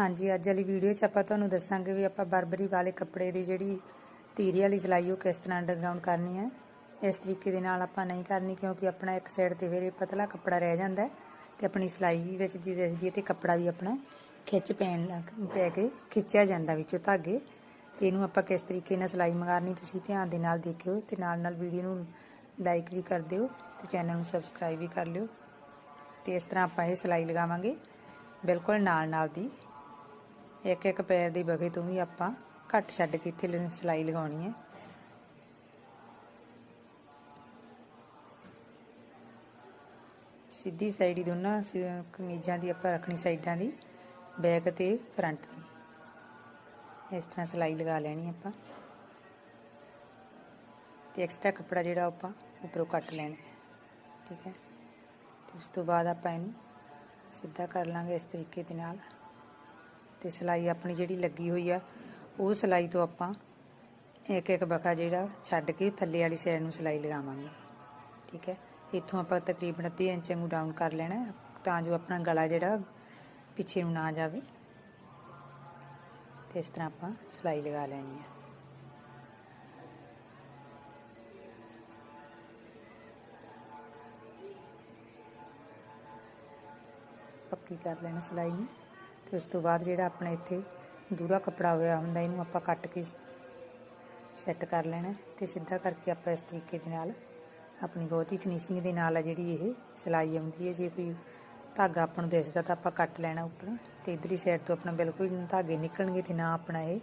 ਹਾਂਜੀ, ਅੱਜ ਵਾਲੀ ਵੀਡੀਓ 'ਚ ਆਪਾਂ ਤੁਹਾਨੂੰ ਦੱਸਾਂਗੇ ਵੀ ਆਪਾਂ ਬਰਬਰੀ ਵਾਲੇ ਕੱਪੜੇ ਦੀ ਜਿਹੜੀ ਤੀਰੇ ਵਾਲੀ ਸਿਲਾਈ ਉਹ ਕਿਸ ਤਰ੍ਹਾਂ ਅੰਡਰਗਰਾਉਂਡ ਕਰਨੀ ਹੈ। ਇਸ ਤਰੀਕੇ ਦੇ ਨਾਲ ਆਪਾਂ ਨਹੀਂ ਕਰਨੀ ਕਿਉਂਕਿ ਆਪਣਾ ਇੱਕ ਸਾਈਡ ਤੇ ਫਿਰ ਇਹ ਪਤਲਾ ਕੱਪੜਾ ਰਹਿ ਜਾਂਦਾ ਹੈ ਤੇ ਆਪਣੀ ਸਿਲਾਈ ਵੀ ਵਿੱਚ ਦੀ ਦਿਸਦੀ ਹੈ ਤੇ ਕੱਪੜਾ ਵੀ ਆਪਣਾ ਖਿੱਚ ਪੈਣ ਲੱਗ ਪੈ ਕੇ ਖਿੱਚਿਆ ਜਾਂਦਾ ਵਿੱਚੋਂ ਧਾਗੇ। ਤੇ ਇਹਨੂੰ ਆਪਾਂ ਕਿਸ ਤਰੀਕੇ ਨਾਲ ਸਿਲਾਈ ਮਾਰਨੀ ਤੁਸੀਂ ਧਿਆਨ ਦੇ ਨਾਲ ਦੇਖਿਓ ਤੇ ਨਾਲ ਨਾਲ ਵੀਡੀਓ ਨੂੰ ਲਾਈਕ ਵੀ ਕਰ ਦਿਓ ਤੇ ਚੈਨਲ ਨੂੰ ਸਬਸਕ੍ਰਾਈਬ ਵੀ ਕਰ ਲਿਓ। ਤੇ ਇਸ ਤਰ੍ਹਾਂ ਆਪਾਂ ਇਹ ਸਿਲਾਈ ਲਗਾਵਾਂਗੇ। ਬਿਲਕੁਲ ਨਾਲ ਨਾਲ ਦੀ। ਇੱਕ ਇੱਕ ਪੈਰ ਦੀ ਬਗੇ ਤੋਂ ਵੀ ਆਪਾਂ ਘੱਟ ਛੱਡ ਕੇ ਇੱਥੇ ਲ- ਸਿਲਾਈ ਲਗਾਉਣੀ ਹੈ। ਸਿੱਧੀ ਸਾਈਡ ਹੀ ਦੋਨਾਂ ਸ- ਕਮੀਜ਼ਾਂ ਦੀ ਆਪਾਂ ਰੱਖਣੀ, ਸਾਈਡਾਂ ਦੀ, ਬੈਕ ਤੇ ਫਰੰਟ ਦੀ। ਇਸ ਤਰ੍ਹਾਂ ਸਿਲਾਈ ਲਗਾ ਲੈਣੀ ਆਪਾਂ। ਤੇ ਐਕਸਟਰਾ ਕੱਪੜਾ ਜਿਹੜਾ ਉਹ ਆਪਾਂ ਉੱਪਰੋਂ ਕੱਟ ਲੈਣਾ ਠੀਕ ਹੈ। ਤੇ ਉਸ ਤੋਂ ਬਾਅਦ ਆਪਾਂ ਇਹਨੂੰ ਸਿੱਧਾ ਕਰ ਲਾਂਗੇ ਇਸ ਤਰੀਕੇ ਦੇ ਨਾਲ। ਤੇ ਸਿਲਾਈ ਆਪਣੀ ਜਿਹੜੀ ਲੱਗੀ ਹੋਈ ਆ, ਉਹ ਸਿਲਾਈ ਤੋਂ ਆਪਾਂ ਇੱਕ ਇੱਕ ਬਕਾ ਜਿਹੜਾ ਛੱਡ ਕੇ ਥੱਲੇ ਵਾਲੀ ਸਾਈਡ ਨੂੰ ਸਿਲਾਈ ਲਗਾਵਾਂਗੇ। ਠੀਕ ਹੈ? ਇੱਥੋਂ ਆਪਾਂ ਤਕਰੀਬਨ 30 ਇੰਚ ਨੂੰ ਡਾਊਨ ਕਰ ਲੈਣਾ ਤਾਂ ਜੋ ਆਪਣਾ ਗਲਾ ਜਿਹੜਾ ਪਿੱਛੇ ਨੂੰ ਨਾ ਜਾਵੇ। ਤੇ ਇਸ ਤਰ੍ਹਾਂ ਆਪਾਂ ਸਿਲਾਈ ਲਗਾ ਲੈਣੀ ਹੈ। ਪੱਕੀ ਕਰ ਲੈਣਾ ਸਿਲਾਈ ਨੂੰ। ਤੇ ਉਸ ਤੋਂ ਬਾਅਦ ਜਿਹੜਾ ਆਪਣਾ ਇੱਥੇ ਦੂਰਾ ਕੱਪੜਾ ਹੋਇਆ ਹੁੰਦਾ, ਇਹਨੂੰ ਆਪਾਂ ਕੱਟ ਕੇ ਸੈੱਟ ਕਰ ਲੈਣਾ ਤੇ ਸਿੱਧਾ ਕਰਕੇ ਆਪਾਂ ਇਸ ਤਰੀਕੇ ਦੇ ਨਾਲ ਆਪਣੀ ਬਹੁਤੀ ਫਿਨਿਸ਼ਿੰਗ ਦੇ ਨਾਲ ਆ ਜਿਹੜੀ ਇਹ ਸਿਲਾਈ ਆਉਂਦੀ ਹੈ। ਜੇ ਕੋਈ ਧਾਗਾ ਆਪਾਂ ਨੂੰ ਦਿਸਦਾ ਤਾਂ ਆਪਾਂ ਕੱਟ ਲੈਣਾ ਉੱਪਰ ਤੇ ਇਧਰਲੀ ਸਾਈਡ ਤੋਂ ਆਪਣਾ ਬਿਲਕੁਲ ਧਾਗੇ ਨਿਕਲਣਗੇ ਤੇ ਨਾ ਆਪਣਾ ਇਹ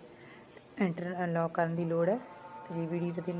ਇੰਟਰਲੌਕ ਕਰਨ ਦੀ ਲੋੜ ਹੈ। ਤੇ ਜੇ ਵੀਡੀਓ ਵਧੀਆ